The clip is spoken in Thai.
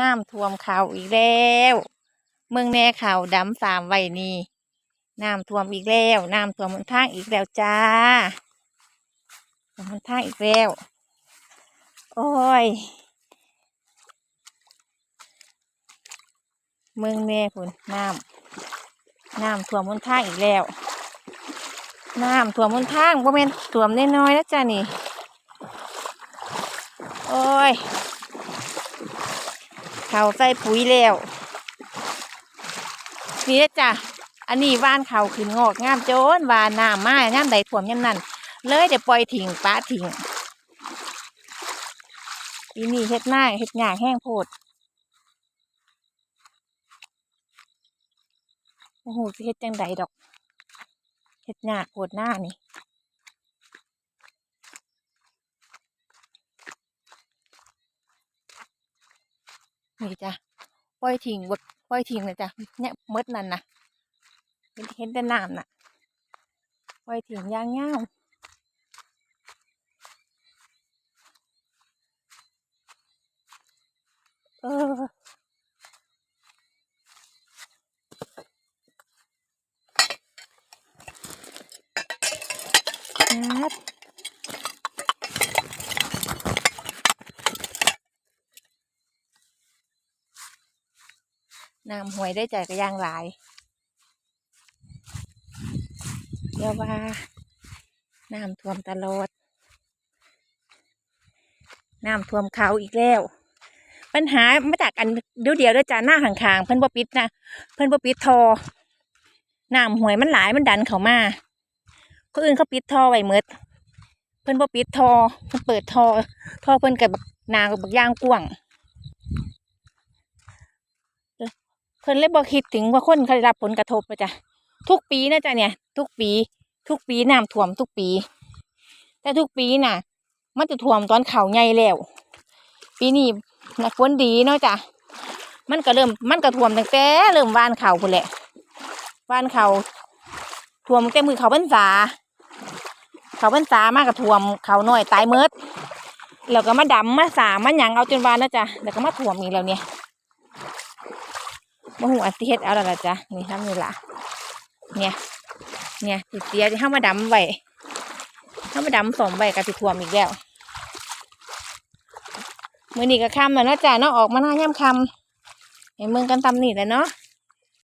น้ำท่วมเขาอีกแล้ว เมืองแน่เขาดำสามไว้นี่น้ำท่วมอีกแล้วน้ำท่วมหนทางอีกแล้วจ้าท่วมหนทางอีกแล้วโอ้ยเมืองแน่พุ่นน้ำน้ำท่วมหนทางอีกแล้วน้ำท่วมหนทางบ่แม่นท่วมน้อยๆนะจ้านี่โอ้ย เขาใส่ปุ๋ยแล้วนี่จ้ะอันนี้ว่านเขาขึ้นงอกงามโจนวานน้ำมาย่ามใดถ่วมย่ำนั้นเลยเดี๋ยวปล่อยทิ้งป้าทิ้งปีนี้เฮ็ดหน้าเฮ็ดหยาแห้งโพดโอ้โหสิเฮ็ดจังใดดอกเฮ็ดหยาโพดหน้านี่ นี่จ้ะปล่อยทิ้งบดปล่อยทิ้งเลยจ้ะเนี่ยมดนั่นนะเห็นเห็นแต่น้ำน่ะปล่อยทิ้งยางเงาเออครับ น้ำหวยได้ใจก็ย่างหลายเดี๋ยวว่าน้ำท่วมตลอด น้ำท่วมเขาอีกแล้ว ปัญหาไมาจากอันเดียวเดียวด้วยจ้าหน้าห่างๆเพิ่อนบ่ปิดนะเพิ่อนบ่ปิดทอน้ำหวยมันหลายมันดันเข้ามาคนอื่นเขาปิดทอไว้หมดเพิ่อนบ่ปิดทอเพิ่อนเปิดทอทอเพิ่อนกับนากับบักย่างกว้าง เพิ่นเลยบ่คิดถึงว่าคนเขาได้รับผลกระทบนะจ้ะทุกปีนะจ๊ะเนี่ย ทุกปี ทุกปีน้ำท่วมทุกปี แต่ทุกปีน่ะ มันจะท่วมตอนเขาใหญ่แล้ว ปีนี้นะฝนดีเนาะจ้ะมันก็เริ่มมันก็ท่วมตั้งแต่เริ่มวานเขาพุ่นแหละวานเขาท่วมตั้งแต่มือเขาพรรษาเขาพรรษามากกับท่วมเขาหน่อยตายเมิดแล้วก็มาดำมาสามมาหยังเอาจนวานนะจ๊ะแล้วก็มาท่วมอีกแล้วเนี่ย บ่หูอันสิเฮ็ดเอาแล้วล่ะจ้ะนี่ทำนี่ล่ะเนี่ยเนี่ยติเสียที่เข้ามาดำไว้เข้ามาดำสมไว้กับสิท่วมอีกแล้วมือนี่ก็คำแล้วเนาะจ้ะเนาะออกมาหน้าย่ำคำเห็นเมืองกันตำนี่แหละเนาะ